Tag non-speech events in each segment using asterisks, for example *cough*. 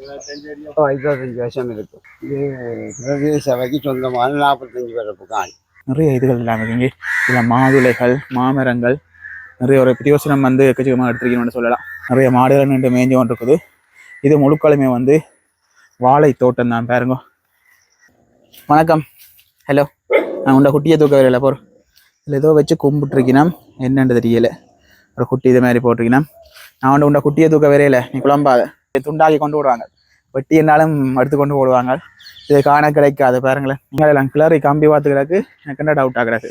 இருபத்தஞ்சு வருஷம் இருக்கும் இது பிரதேச சபைக்கு சொந்தமான நாற்பத்தஞ்சு பிறப்பு காணி நிறைய இதுகள் இல்லாமல் இருக்குங்க இதில் மாதுளைகள் மாமரங்கள் நிறைய ஒரு பிரயோசனம் வந்து எக்கச்சக்கமாக எடுத்துருக்கணும்னு சொல்லலாம் நிறைய மாடுகள் நின்று மேய்ஞ்சு கொண்டு இருக்குது இது முழுக்களுமே வந்து வாழை தோட்டம் தான் பாருங்க வணக்கம் ஹலோ நான் உண்ட குட்டியை தூக்க வரையில போகிறோம் இதில் ஏதோ வச்சு கும்பிட்டுருக்கினாம் என்னென்று தெரியல ஒரு குட்டி இது மாதிரி போட்டிருக்கினாம் நான் வந்து உண்ட குட்டியை தூக்க வரையில நீ குழம்பாத துண்டாக்கி கொண்டு விடுவாங்க வெட்டி என்னாலும் எடுத்து கொண்டு போடுவாங்க இது காண கிடைக்காது. பாருங்களேன். நீங்கள் எல்லாம் கிளறி கம்பி பார்த்துக்கிறதுக்கு எனக்கு என்ன டவுட் ஆகிறது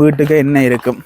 வீட்டுக்கு என்ன இருக்கும்?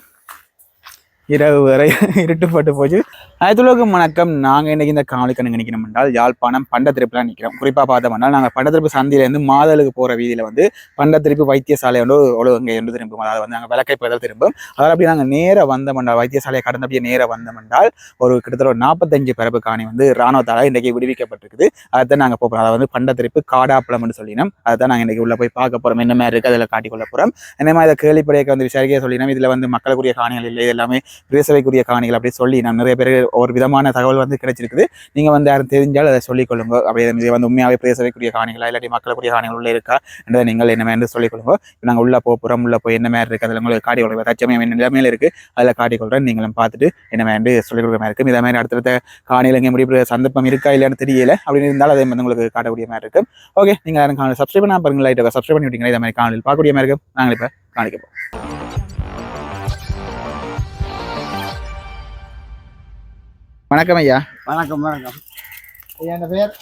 இரவு வரை *laughs* இருட்டுப்பட்டு போச்சு. அதுலோகம் வணக்கம். நாங்கள் இன்றைக்கி இந்த காணொலிக்கு நினைக்கணும் என்றால் யாழ்ப்பாணம் பண்டத்திருப்புலாம் நிற்கிறோம் குறிப்பாக பார்த்தோம்னா நாங்கள் பண்டத்திருப்பு சந்தியிலேருந்து மாதலுக்கு போகிற வீதியில் வந்து பண்டத்திருப்பு வைத்தியசாலை வந்து ஒழுங்கு என்று திரும்பும். அதாவது வந்து நாங்கள் விளக்கை பதில் திரும்பும். அதாவது அப்படி நாங்கள் நேராக வந்தோம்னால் வைத்தியசாலையை கடந்த அப்படியே நேராக வந்தோம்னால் ஒரு கிட்டத்தட்ட ஒரு நாற்பத்தஞ்சு பிறப்பு காணி வந்து இராணுவத்தால் இன்றைக்கி விடுவிக்கப்பட்டிருக்குது. அதை நாங்கள் போகிறோம் அதாவது வந்து பண்டத்திருப்பு காடாப்பழம்னு சொல்லினோம். அதை தான் நாங்கள் இன்றைக்கி உள்ளே போய் பார்க்க போகிறோம் என்ன மாதிரி இருக்குது அதில் காட்டிக்கொள்ள போகிறோம் இந்த மாதிரி அதை கேள்விப்படையக்க வந்து விசாரிக்க சொல்லினோம். இதில் வந்து மக்களுக்குரிய காணிகள் இல்லை எல்லாமே பிரேசவைக்குரிய காணிகள் அப்படி சொல்லி நான் நிறைய பேர் ஒரு விதமான தகவல் வந்து கிடைச்சிருக்குது. நீங்கள் வந்து யாரும் தெரிஞ்சால் அதை சொல்லிக்கொள்ளுங்க. அப்படியே இது வந்து உண்மையாகவே பிரேசவைக்குரிய காணிகளா இல்லாட்டி மக்களுக்குரிய காணிகள் உள்ளே இருக்கா என்றதை நீங்கள் என்ன என்று சொல்லிக்கொள்ளுங்க. கொள்ளுங்க உள்ளே நாங்கள் உள்ள போகிறோம் உள்ளே போய் என்ன மாதிரி இருக்குது அதில் உங்களுக்கு காட்டி கொள்ளுங்க தச்சமயம் என்ன நிலைமையில இருக்குது அதில் காட்டி கொள்கிறேன் நீங்களும் பார்த்துட்டு என்ன மாதிரி சொல்லிக் கொடுக்குற மாதிரி இருக்கும் இதே மாதிரி அடுத்தடுத்த காணியில் எங்கே முடிவு சந்தர்ப்பம் இருக்கா இல்லையான்னு தெரியல. அப்படின்னு இருந்தாலும் அதே மாதிரி உங்களுக்கு காட்டக்கூடிய மாதிரி இருக்கும் ஓகே நீங்கள் யாரும் காணொலி சப்ஸ்கிரைப் பண்ணால் பாருங்கள் லைட்டாக சப்ஸ்கிரைப் பண்ணி விட்டீங்கன்னா இதே மாதிரி காணொலியில் பார்க்கக்கூடிய மாதிரி இருக்கும். நாங்கள் இப்போ காணிக்க போகிறோம் வணக்கம் ஐயா. வணக்கம் வணக்கம். என் பேர்?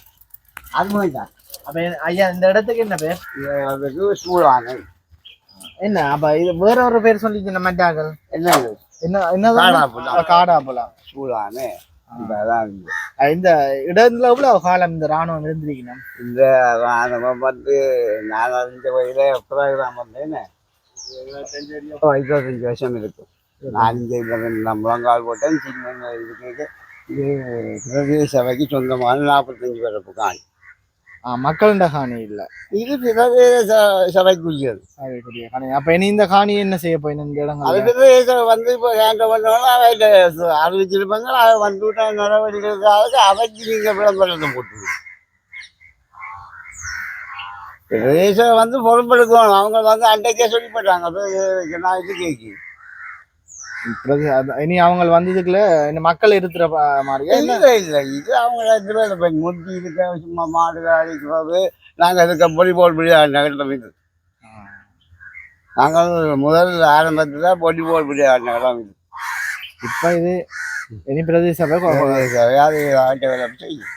அது தான் அப்ப ஐயா இந்த இடத்துக்கு என்ன பேர்? அதுக்கு என்ன? அப்ப இது வேற ஒரு பேர் சொல்லிச்சு நம்ம மட்டாக்கள் என்ன என்ன என்ன. காடாபுலம் இருக்கு. இந்த இடத்துல எவ்வளவு காலம் இந்த ராணுவம் இருந்திருக்கணும்? இந்த ராணுவம் வந்து நான் அறிஞ்ச வயதில் ப்ரோக்ராம் வந்தேன்னு இருபத்தஞ்சு வருஷம் இருக்கும் நான் இந்த முழங்கால் போட்டேன் சின்ன இதுக்கு இது பிரதேச சபைக்கு சொந்தமான நாற்பத்தஞ்சு பிறப்பு காணி. மக்கள்கிட்ட காணி இல்ல. இது பிரதேச சபைக்குரியது. அதுக்குரிய காணி. அப்ப இனி இந்த காணி என்ன செய்ய போயின இந்த அது இடங்கள் பிரதேச வந்து இப்போ ஹேண்ட் பண்ணோம் அவையில அறிவிச்சிருப்பாங்க. அதை வந்து விட்ட நடவடிக்கைகளுக்காக அவைக்கு நீங்கள் விளம்பரத்தை போட்டு பிரதேசம் வந்து பொறுப்பெடுக்கணும். அவங்க வந்து அன்றைக்கே சொல்லி போட்டாங்க அப்ப நான் இது கேட்கி அது- இனி அவங்க வந்ததுக்குள்ள இந்த மக்கள் இருக்கிற மாதிரியா இல்ல இல்லை இல்லை இது அவங்க பேரும் இப்போ முட்டி இருக்க சும்மா மாடு அடிக்கிறது நாங்கள் இருக்க வாலிபால் விளையாடு நகரம் இது நாங்கள் முதல் ஆரம்பத்தில் வாலிபால் விளையாடு நகரம் இது இப்ப இது இனி பிரதேச சபை அது ஆட்ட வேலை செய்யும்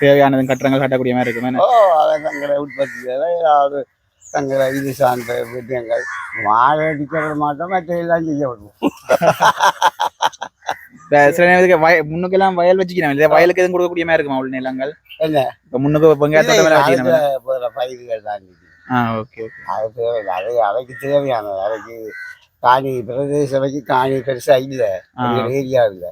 தேவையானதும் கட்டணங்கள் கட்டக்கூடிய மாதிரி இருக்கும் ஓ அதை தங்களை உற்பத்தி ஏதாவது தங்களை இது சார்ந்த விஷயங்கள். மாடு அடிக்கிறது மாட்டோம் மற்ற எல்லாம் செய்ய விடுவோம் சில நேரத்துக்கு வய முன்னுக்கெல்லாம் வயல் வச்சுக்கிறோம் இல்லையா? வயலுக்கு எதுவும் கொடுக்கக்கூடிய மாதிரி இருக்குமா உள்ள நிலங்கள்? என்ன? இப்போ முன்னுக்கு வெங்காய தோட்டம் எல்லாம் வச்சுக்கிறோம் அதுக்கு போகிற பயிர்கள் தான். ஆ ஓகே ஓகே. அது தேவையில்லை. அது அவைக்கு தேவையானது. அவைக்கு காணி பிரதேச சபைக்கு காணி பெருசா இல்லை. ஏரியா இல்லை.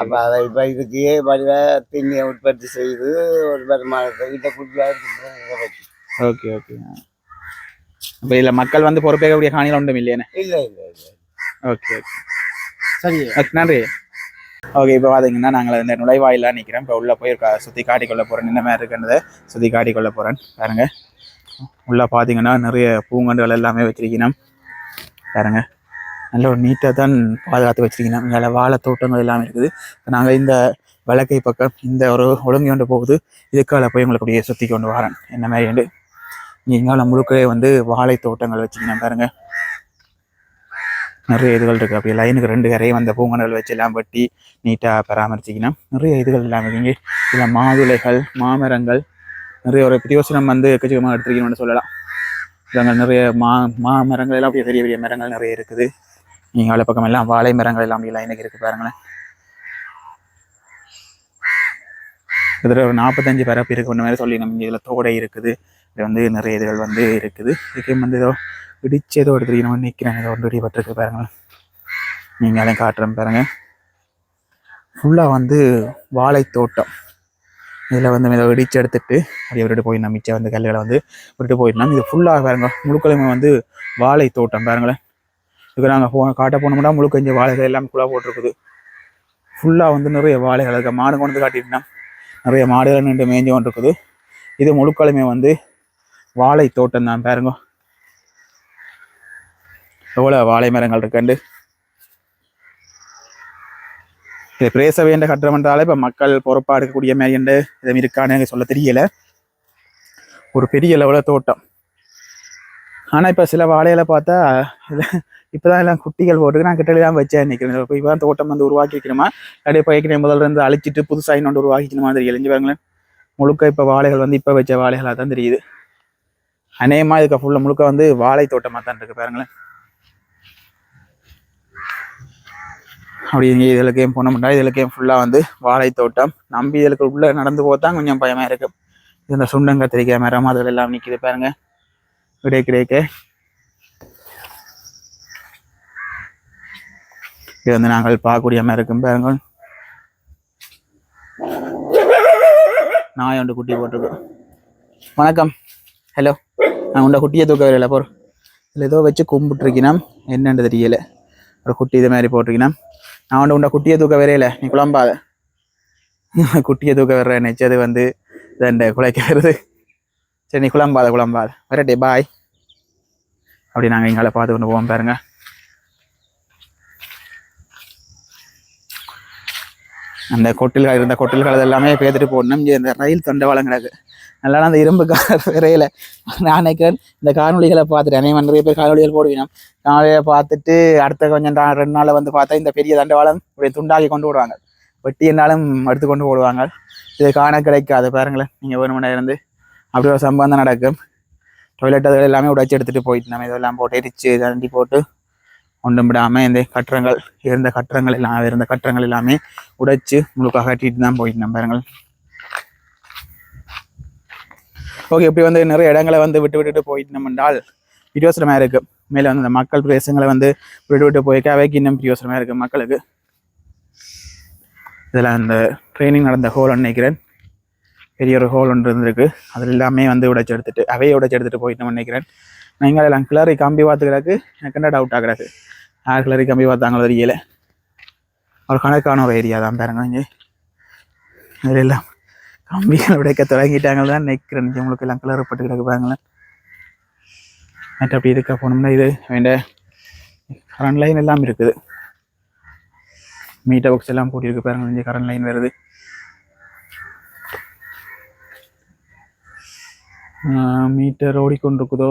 அப்போ அதை இப்போ இதுக்கு வடிவ திண்ணியை உற்பத்தி செய்து ஒரு வருமானத்தை கிட்ட கொடுக்கலாம் ஓகே ஓகே. இப்போ இதில் மக்கள் வந்து பொறுப்பேற்கக்கூடிய காணிகள் ஒன்றும் இல்லையானே இல்லை இல்லை இல்லை. Okay okay. சரி நன்றி. ஓகே இப்போ பார்த்தீங்கன்னா நாங்கள் இந்த நுழைவாயிலாம் நிற்கிறோம் இப்போ உள்ளே போய் சுற்றி காட்டிக்கொள்ள போகிறேன் என்ன மாதிரி இருக்குன்றதை சுற்றி காட்டிக்கொள்ள போகிறேன் பாருங்க. உள்ளே பார்த்தீங்கன்னா நிறைய பூங்கண்டுகள் எல்லாமே வச்சிருக்கணும். பாருங்க. நல்ல ஒரு நீட்டாக தான் பாதுகாத்து வச்சிருக்கணும். இங்கே வாழை தோட்டங்கள் எல்லாமே இருக்குது. இப்போ நாங்கள் இந்த விளக்கை பக்கம் இந்த ஒரு ஒழுங்கு கொண்டு போகுது. இதுக்கால போய் உங்களுக்கு சுற்றி கொண்டு வரேன். என்ன மாதிரி இங்கால முழுக்கவே வந்து வாழை தோட்டங்கள் வச்சுக்கணும் பாருங்க. நிறைய இதுகள் இருக்குது அப்படி லைனுக்கு ரெண்டு கரையும் வந்த பூங்கனல் வச்சு எல்லாம் வெட்டி நீட்டாக பராமரிச்சிக்கணும். நிறைய இதுகள் எல்லாம் இருக்குங்க இதில் மாதுளைகள் மாமரங்கள் நிறைய ஒரு பிரியோசனம் வந்து எக்கச்சக்கமாக எடுத்துருக்கணும்னு சொல்லலாம். இதில் நிறைய மா மாமரங்கள் எல்லாம் அப்படியே பெரிய பெரிய மரங்கள் நிறைய இருக்குது. நீங்கள் அவ்வளோ பக்கம் எல்லாம் வாழை மரங்கள் எல்லாம் அப்படியே லைனுக்கு இருக்குது பாருங்களேன். இதில் ஒரு நாற்பத்தஞ்சு பரப்பு இருக்குன்ற மாதிரி சொல்லி நம்ம இதில் தோடை இருக்குது. இது வந்து நிறைய இதுகள் வந்து இருக்குது. இதுக்கு வந்து ஏதோ இடிச்சு ஏதோ எடுத்துருக்கணும் நிற்கிறேன் ஏதோ ஒன்று இடிபட்டிருக்கு பாருங்களேன் நீங்கள் அதையும் காட்டுறேன் பாருங்க ஃபுல்லாக வந்து வாழை தோட்டம் இதில் வந்து இதை இடிச்சு எடுத்துட்டு அப்படியே விட்டுட்டு போயிடணும். மிச்சம் வந்து கல்லுகளை வந்து விட்டுட்டு போயிடணும். இது ஃபுல்லாக பாருங்க முழுக்கலுமே வந்து வாழை தோட்டம் பாருங்களேன். இதுக்கு நாங்கள் போ காட்ட போனோம்னா முழுக்க இங்கே வாழைகள் எல்லாம் குழா போட்டிருக்குது. ஃபுல்லாக வந்து நிறைய வாழைகள். இருக்குது மாடு கொண்டு வந்து காட்டிட்டோம்னா நிறைய மாடுகள் நின்று மேய்ஞ்சு கொண்டு இருக்குது இது முழுக்கலுமே வந்து வாழை தோட்டம் தான் பாருங்க. எவ்வளோ வாழை மரங்கள் இருக்குண்டு. இது பிரேசவை வேண்ட கட்டுறம் என்றாலே இப்போ மக்கள் பொறுப்பாக இருக்கக்கூடிய மாதிரி என்று இதை இருக்கான்னு எனக்கு சொல்ல தெரியல. ஒரு பெரிய லெவலில் தோட்டம். ஆனால் இப்போ சில வாழையில பார்த்தா இப்போ தான் எல்லாம் குட்டிகள் போட்டு நான் கிட்ட தான் வச்சேன் நிற்கிறேன் இப்போ இப்போ தான் தோட்டம் வந்து உருவாக்கிக்கணுமா அப்படியே பயிர்க்கிற முதல்ல இருந்து அழிச்சிட்டு புதுசாக இன்னொன்று உருவாக்கிக்கணுமா தெரியல. இங்கே பாருங்களேன். முழுக்க இப்போ வாழைகள் வந்து இப்போ வச்ச வாழைகளாக தான் தெரியுது. அநேகமாக இதுக்கு ஃபுல்லாக முழுக்க வந்து வாழை தோட்டமாக தான் இருக்கு பாருங்களேன். அப்படி இங்கே இதுலக்கையும் முடியாது இதுலக்கையும் ஃபுல்லாக வந்து வாழை தோட்டம். நம்பி இதுக்கு உள்ளே நடந்து போதான் கொஞ்சம் பயமாக இருக்கு. இது இந்த சுண்டம் கத்திரிக்காய் மரம் அதில் எல்லாம் நிற்கிது பாருங்க. கிடைக்க கிடைக்க. இது வந்து நாங்கள் பார்க்கக்கூடிய மாதிரி இருக்கும் பாருங்க. நாய் ஒன்று குட்டி போட்டிருக்கோம் வணக்கம். ஹலோ உண்ட குட்டியை தூக்க வரையில போர் இதில் ஏதோ வச்சு கும்பிட்டுருக்கினா என்னென்று தெரியல. ஒரு குட்டி இது மாதிரி போட்டிருக்கினா நான் உண்ட உண்ட குட்டியை தூக்க வரையில நீ குழம்பாத. *laughs* குட்டியை தூக்க வர்ற நினச்சது வந்து ரெண்டு குலைக்க வருது. சரி நீ குழம்பாத குழம்பாத. வரட்டே பாய் அப்படி நாங்கள் எங்களை பார்த்து கொண்டு போவோம் பாருங்க. அந்த கொட்டில்கள் இருந்த கொட்டில்கள் எல்லாமே பேத்துட்டு போடணும். இந்த ரயில் தண்டவாளம் கிடக்கு. நல்லா அந்த இரும்பு கார் விரையில நான் நினைக்கிறேன் இந்த காணொலிகளை பார்த்துட்டு அனைவன் நிறைய பேர் காணொலிகள் போடுவினோம். காணொலியை பார்த்துட்டு அடுத்த கொஞ்சம் ரெண்டு நாளில் வந்து பார்த்தா இந்த பெரிய தண்டவாளம் இப்படி துண்டாக்கி கொண்டு விடுவாங்க வெட்டி என்னாலும் எடுத்து கொண்டு போடுவாங்க. இது காண கிடைக்காது பாருங்களேன். நீங்கள் வேணுமெண்டா இருந்து அப்படி ஒரு சம்பவம் தான் நடக்கும். டொய்லெட் அதுகள் எல்லாமே உடைச்சி எடுத்துகிட்டு போயிட்டு நம்ம இதெல்லாம் போட்டு எரிச்சு தண்டி போட்டு ஒன்றும் விடாமல் இந்த கட்டடங்கள் இருந்த கட்டடங்கள் எல்லாம் இருந்த கட்டடங்கள் எல்லாமே உடைச்சு முழுக்காக கட்டிட்டு தான் போயிட்டு நம்ம பாருங்கள் ஓகே இப்படி வந்து நிறைய இடங்களை வந்து விட்டு விட்டுட்டு போயிட்டு நம்ம என்றால் பிரியோசனமாக இருக்குது மேலே வந்து இந்த மக்கள் பிரதேசங்களை வந்து விட்டு விட்டு போய் அவைக்கு இன்னும் பிரியோசனமாக இருக்குது மக்களுக்கு. இதில் அந்த ட்ரைனிங் நடந்த ஹோல் நினைக்கிறேன். பெரிய ஒரு ஹோல் ஒன்று இருந்திருக்கு. அதில் எல்லாமே வந்து உடைச்சு எடுத்துட்டு அவையை உடைச்சு எடுத்துட்டு போயிட்டு நினைக்கிறேன். நினைக்கிறேன் நீங்கள் எல்லாம் கிளறி கம்பி பார்த்துக்கிறாக்கு எனக்கு என்ன டவுட் ஆகிறாக்கு யார் கிளறி கம்பி பார்த்தாங்களோ தெரியல. ஒரு கணக்கான ஒரு ஏரியா தான் பாருங்க இங்கே. இதில் எல்லாம் கம்பிகள் உடைக்க தொடங்கிட்டாங்க தான் நினைக்கிறேன் உங்களுக்கு எல்லாம் கிளறப்பட்டு கிடக்கு பாருங்களேன். மற்ற அப்படி இதுக்காக போனோம்னா இது வேண்ட கரண்ட் லைன் எல்லாம் இருக்குது. மீட்டர் பாக்ஸ் எல்லாம் போட்டிருக்கு பாருங்க இங்கே கரண்ட் லைன் வருது. மீட்டர் ஓடிக்கொண்டிருக்குதோ?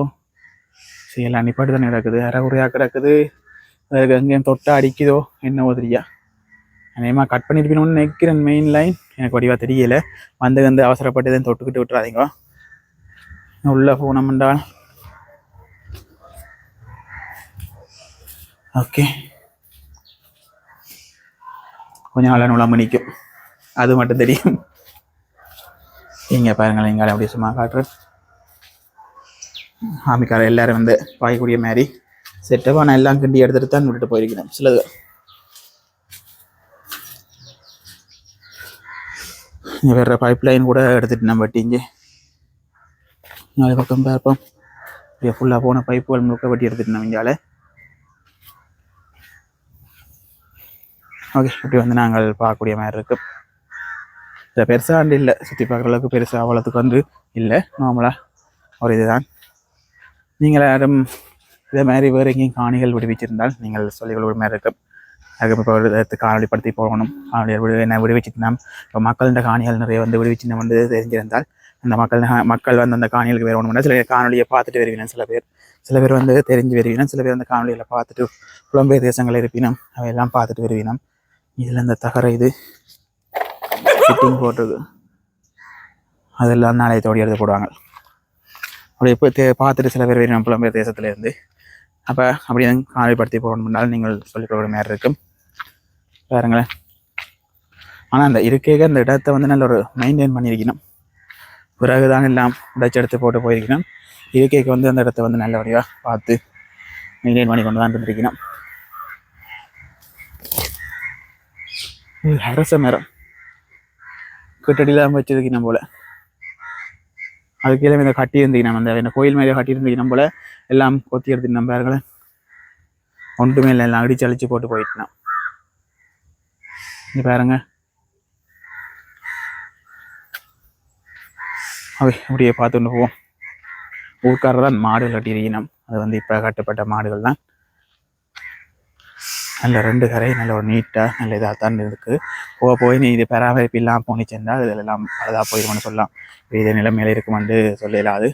சரி எல்லாம் நிப்பாட்டு தானே கிடக்குது. அரைகுறையாக கிடக்குது. அதுக்கு எங்கேயும் தொட்டா அடிக்குதோ? என்ன மாதிரியா? அநேகமாக கட் பண்ணியிருப்பீங்கன்னு நினைக்கிறேன் மெயின் லைன் எனக்கு வடிவாக தெரியல. வந்து வந்து அவசரப்பட்டு தான் தொட்டுக்கிட்டு விட்டுறாதீங்க. உள்ளே போனோம்டா ஓகே கொஞ்சம் நாளாக நூலாம் மணிக்கும் அது மட்டும் தெரியும். இங்கே பாருங்களேன் எங்களை அப்படியே சும்மா காட்டுறேன். ஆமிக்கார எல்லாரும் வந்து பாய்க்கூடிய மாதிரி செட்டப்பாக நான் எல்லாம் கிண்டி எடுத்துட்டு தான் விட்டுட்டு போயிருக்கிறேன். சிலது. இங்கே வேற பைப் லைன் கூட எடுத்துட்டு நம்ம வெட்டிங்க. நாலு பக்கம் பார்ப்போம் இப்படியே ஃபுல்லாக போன பைப்புகள் முழுக்க வெட்டி எடுத்துட்டு நம்ம இங்கால. ஓகே இப்படி வந்து நாங்கள் பார்க்கக்கூடிய மாதிரி இருக்கு. இதில் பெருசாக இல்லை. சுற்றி பார்க்குற அளவுக்கு பெருசாக அவ்வளோத்துக்கு வந்து இல்லை. நார்மலாக ஒரு இதுதான். நீங்கள் யாரும் இதே மாதிரி வேறு எங்கேயும் காணிகள் விடுவிச்சிருந்தால் நீங்கள் சொல்லிக் சொல்லிக்கொள்ள மாதிரி இருக்கும் அதுக்கு இப்போ காணொலிப்படுத்தி போகணும் என்ன விடுவிச்சுட்டோம் இப்போ மக்களின் காணிகள் நிறைய வந்து விடுவிச்சு வந்து தெரிஞ்சிருந்தால் அந்த மக்கள் மக்கள் வந்து அந்த காணிகளுக்கு வேறு சில காணொலியை பார்த்துட்டு வருவீங்க சில பேர் சில பேர் வந்து தெரிஞ்சு வருவீனம் சில பேர் அந்த காணொலிகளை பார்த்துட்டு புலம்பெயர் தேசங்கள் இருப்பினம் அவையெல்லாம் பார்த்துட்டு வருவீனம் இதில் இந்த தகர இது ஃபிட்டிங் போடுறது அதெல்லாம் நாளைய தோடி எடுத்து போடுவாங்க. அப்படி இப்போ தே பார்த்துட்டு சில பேர் வருவீனம் புலம்பெயர் தேசத்துலேருந்து. அப்போ அப்படி காணொலிப்படுத்தி போகணும்னாலும் நீங்கள் சொல்லிக்கொள்ள மாதிரி இருக்கும். பாருங்களேன். ஆனால் அந்த இருக்கைக்கு அந்த இடத்த வந்து நல்ல ஒரு மெயின்டைன் பண்ணியிருக்கணும். பிறகு தான் எல்லாம் உடைச்சு எடுத்து போட்டு போயிருக்கணும். இருக்கைக்கு வந்து அந்த இடத்த வந்து நல்லபடியாக பார்த்து மெயின்டைன் பண்ணி கொண்டு தான் இருந்திருக்கணும் அரச மரம். கிட்டடியில் வச்சிருக்கணும் போல. அது கீழே இந்த கட்டி நம்ம அந்த இந்த கோயில் மேலே கட்டி இருந்தீங்க போல. எல்லாம் கொத்தி எடுத்துட்டு பாருங்களேன். ஒன்றுமே இல்லை எல்லாம் அடிச்சு அழிச்சு போட்டு போயிட்டோம். இங்க பாருங்க. அவை அப்படியே பார்த்துட்டு போவோம். ஊர்க்காரர் தான் மாடுகள் கட்டியிருக்கணும் அது வந்து இப்போ கட்டப்பட்ட மாடுகள் தான். நல்ல ரெண்டு கரை நல்ல ஒரு நீட்டாக நல்ல இதாக தான் இருக்குது போக போய் நீ இது பராமரிப்பு இல்லாமல் இதில் இதெல்லாம் பலதாக போயிடும்னு சொல்லலாம். இது நிலைமையில இருக்குமென்று சொல்லலாது.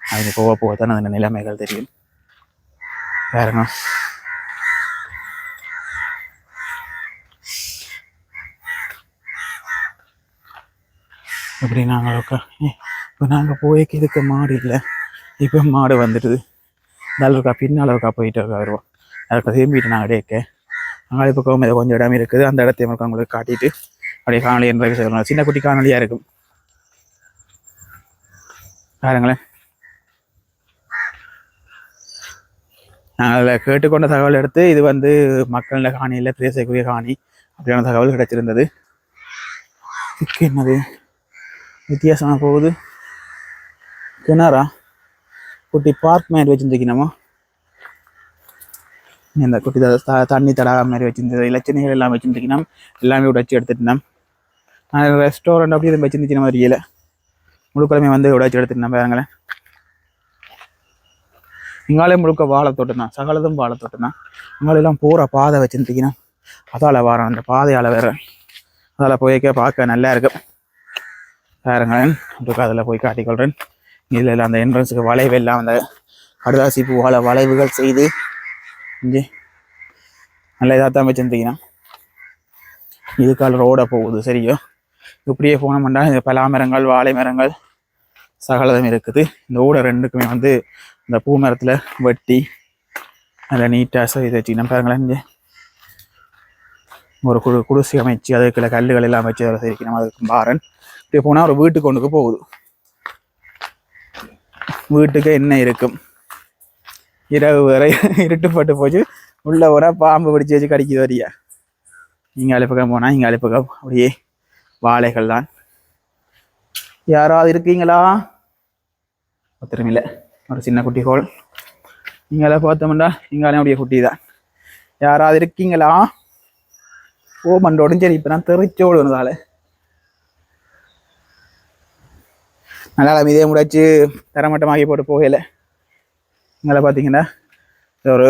அது போக போக தான் அந்த நிலைமைகள் தெரியும். பாருங்க. இப்படி நாங்கள் உட்கா இப்போ நாங்கள் போய்க்கு இதுக்கு மாடு இல்லை. இப்போ மாடு வந்துடுது. நல்ல இருக்கா பின்னால் இருக்கா போயிட்டு இருக்கா வருவோம் அதுக்கு திரும்பிட்டு நாங்கள் டேக்க அங்கே பக்கம் ஏதோ கொஞ்சம் இடம் இருக்குது. அந்த இடத்தையும் மட்டும் உங்களுக்கு காட்டிட்டு அப்படியே காணொலி என்ற சொல்லலாம் சின்ன குட்டி காணொலியாக இருக்கும். பாருங்களேன். நாங்கள் கேட்டுக்கொண்ட தகவல் எடுத்து இது வந்து மக்கள இல்லை பேசக்கூடிய காணி அப்படியான தகவல் கிடைச்சிருந்தது. இதுக்கு என்னது? வித்தியாசமாக போகுது. கிணறா? குட்டி பார்க் மாதிரி வச்சுருந்துக்கணுமா இந்த குட்டி த- த- தண்ணி தடாக மாதிரி வச்சிருந்தது. இலச்சனைகள் எல்லாம் வச்சுருந்துக்கணும் எல்லாமே உடச்சி எடுத்துட்டோம். ரெஸ்டாரண்ட் அப்படி எதுவும் வச்சுருந்துச்சு மாதிரி இல்லை முழுக்கிழமை வந்து உடச்சி எடுத்துட்டோம் பாருங்களேன். இங்காலே முழுக்க வாழை தோட்டம் தான் சகலதும் வாழை தோட்டம் தான் இங்காலெல்லாம் பூரா பாதை வச்சுருந்துக்கணும் அதால் வாரம் அந்த பாதையால் வேறு அதால் போய்க்க பார்க்க நல்லா இருக்கும் பாருங்களேன் உங்களுக்கு அதில் போய் காட்டிக்கொள்கிறேன் இதில் அந்த என்ட்ரன்ஸுக்கு வளைவு எல்லாம் அந்த கடுதாசி பூவால் வளைவுகள் செய்து இங்கே நல்ல இதாக தான் வச்சுருந்தீங்கன்னா இதுக்கால் ரோட போகுது சரியோ? இப்படியே போனோம்னா இந்த பலா மரங்கள் வாழை மரங்கள் சகலதம் இருக்குது. இந்த ஓடை ரெண்டுக்குமே வந்து இந்த பூ மரத்தில் வெட்டி நல்லா நீட்டாக இது வச்சுக்கணும். பாருங்களேன் இங்கே ஒரு குடு குடிசை அமைச்சு அதுக்குள்ள கல்லுகள் எல்லாம் வச்சு அதில் சரிக்கணும் அதுக்கு பாரன். இப்படி போனால் ஒரு வீட்டுக்கு ஒன்றுக்கு போகுது. வீட்டுக்கு என்ன இருக்கும்? இரவு வரை *laughs* இருட்டுப்பட்டு போச்சு. உள்ளே போனால் பாம்பு பிடிச்சி வச்சு கடிக்குது வரியா? இங்கே அழைப்புக்கம் போனால் இங்கே அழைப்புக்கம் அப்படியே வாழைகள் தான். யாராவது இருக்கீங்களா? ஒருத்தரும் ஒரு சின்ன குட்டி ஹோல் இங்கே பார்த்தோம்னா இங்காலே அப்படியே குட்டி தான் யாராவது இருக்கீங்களா? ஓ மண்டோடும் சரி இப்போ நான் தெரிச்சோடு வந்ததால. நல்லா இதே முடிச்சு தரமட்டமாகி போட்டு போகல இங்கே பார்த்தீங்கன்னா இது ஒரு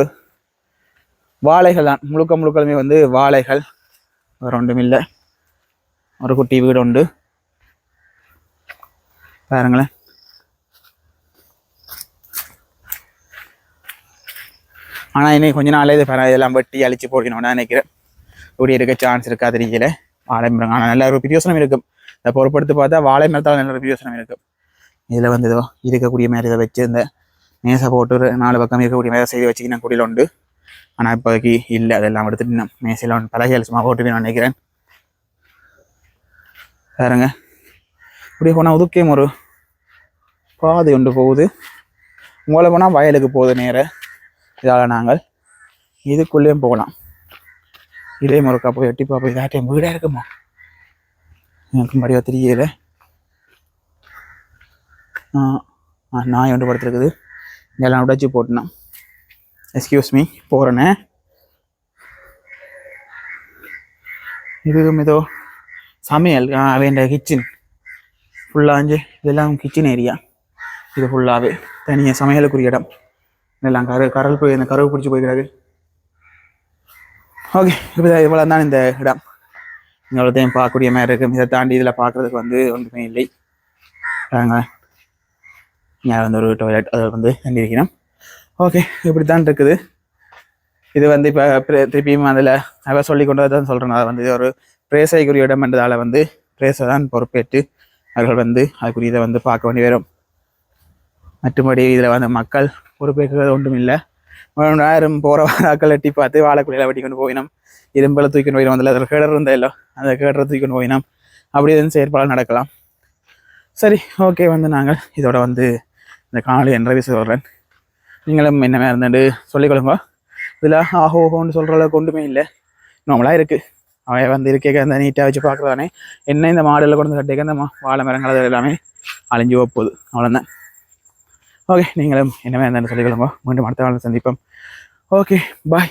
வாழைகள் தான். முழுக்க முழுக்கலுமே வந்து வாழைகள். வேறு ஒன்றும் இல்லை. ஒரு குட்டி வீடு உண்டு. பாருங்களேன். ஆனால் இன்னைக்கு கொஞ்ச நாளே இது பரவாயில்ல இதெல்லாம் வெட்டி அழிச்சு போடணும்னு நினைக்கிறேன். இப்படி இருக்க சான்ஸ் இருக்கா தெரியல வாழை மரம் ஆனால் நல்ல ஒரு பிரியோசனம் இருக்கும். இதை பொறுப்படுத்தி பார்த்தா வாழை மரத்தால் நல்ல ஒரு பிரியோசனம் இருக்கும். இதில் வந்து இதோ இருக்கக்கூடிய மாதிரி இதை வச்சு இந்த மேசை போட்டு ஒரு நாலு பக்கம் இருக்கக்கூடிய மேலே செய்து வச்சுக்கினா குடியில் உண்டு. ஆனால் இப்போதைக்கு இல்லை. அதெல்லாம் எடுத்துட்டு நான் மேசையில் ஒன்று பலகையில் சும்மா போட்டு நான் நினைக்கிறேன். பாருங்க. இப்படி போனால் உதுக்கே ஒரு பாதை ஒன்று போகுது. உங்களை போனால் வயலுக்கு போகுது நேர. இதால் நாங்கள் இதுக்குள்ளேயும் போகலாம். இதே முறுக்கா போய் எட்டி பார்ப்போம். இதாட்டையும் வீடாக இருக்குமா? எனக்கு மடியாக தெரியலை. நாய் வந்து படுத்துருக்குது. இதெல்லாம் உடைச்சி போட்டுனா எஸ்கியூஸ் மீ போகிறேனே இதுவும் ஏதோ சமையல் வேண்ட கிச்சன் ஃபுல்லாஞ்சு இதெல்லாம் கிச்சன் ஏரியா இது ஃபுல்லாகவே தனியாக சமையலுக்குரிய இடம். இதெல்லாம் கரு கரல் போய் இந்த கருவு பிடிச்சி போய்க்கிறாரு. ஓகே இப்போ இவ்வளோ தான் இந்த இடம். இவ்வளோத்தையும் பார்க்கக்கூடிய மாதிரி இருக்கும் இதை தாண்டி இதில் பார்க்குறதுக்கு வந்து ஒன்றுமே இல்லை. வாங்க. நான் வந்து ஒரு டாய்லெட் அதை வந்து தண்டிருக்கணும் ஓகே இப்படி தான் இருக்குது. இது வந்து இப்போ திருப்பியும் அதில் நல்லா சொல்லி கொண்டு தான் சொல்கிறேன் அதை வந்து இது ஒரு பிரேசைக்குரிய இடம் என்றதால் வந்து பிரேசை தான் பொறுப்பேற்று அவர்கள் வந்து அதுக்குரிய இதை வந்து பார்க்க வேண்டி வரும். மற்றபடி இதில் வந்து மக்கள் பொறுப்பேற்கிறது ஒன்றும் இல்லை ஆயிரம் போகிற வாராக்கள் எட்டி பார்த்து வாழைக்குடியில் வெட்டி கொண்டு போயினோம். இரும்பலை தூக்கி போயிடும் அதில் அதில் கேடர் இருந்தாலோ அந்த கேடரை கொண்டு போயினோம். அப்படி எதுவும் செயற்பாடு நடக்கலாம். சரி ஓகே வந்து நாங்கள் இதோட வந்து இந்த காணொலி என்ற சொல்கிறேன் நீங்களும் என்னமே இருந்துட்டு சொல்லிக்கொள்ளுங்க இதில் ஆஹோ ஓஹோன்னு சொல்கிற அளவுக்கு ஒன்றுமே இல்லை. நம்மளாக இருக்குது அவன் வந்து இருக்க அந்த நீட்டாக வச்சு பார்க்குறதானே. என்ன இந்த மாடலில் கொண்டு கட்டிக்க அந்த மா- வாழை மரங்கள் அது எல்லாமே அழிஞ்சு போகுது. அவ்வளோதான் ஓகே நீங்களும் என்னமே இருந்தாலும் சொல்லிக்கொள்ளுங்க மீண்டும் அடுத்த நாள் சந்திப்போம். Okay bye